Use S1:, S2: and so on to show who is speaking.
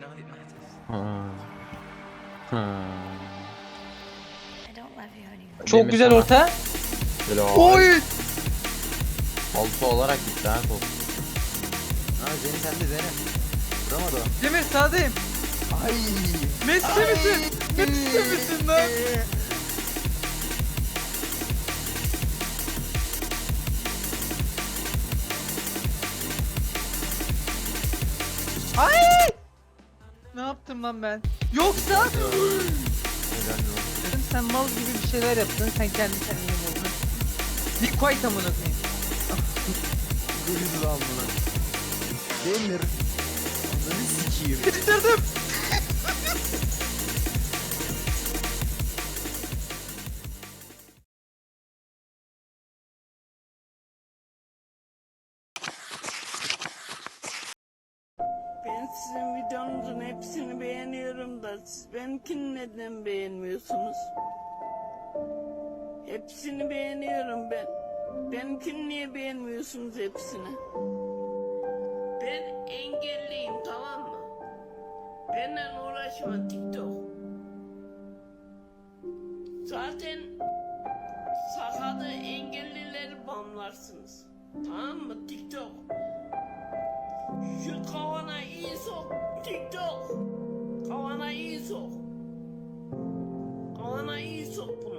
S1: None of it matters.
S2: Ha. Ha.
S3: I don't love you anymore.
S4: Çok
S2: Demir
S4: güzel
S2: sana.
S4: orta.
S2: Böyle
S4: Oy!
S2: Altı olarak gitti ha top. Ha Zeni sen de Zeni. Vuramadı o.
S4: Demir sağdayım.
S2: Ay.
S4: Messi misin? Messi misin lan? Ay! Ne yaptım lan ben? Yoksa dedim sen mal gibi bir şeyler yaptın. Sen kendi kendine buldun. Bir quite amına koyayım.
S2: Duydu lan buna. Demir. Ananı sikiyim.
S4: Bitirdim.
S5: Sizin videonuzun hepsini beğeniyorum da siz benimkini neden beğenmiyorsunuz? Hepsini beğeniyorum ben. Benimkini niye beğenmiyorsunuz hepsini? Ben engelliyim tamam mı? Benden uğraşma TikTok. Zaten sahada engellileri banlarsınız. Tamam mı TikTok? TikTok. Kavana iyi sok. Kavana iyi sok.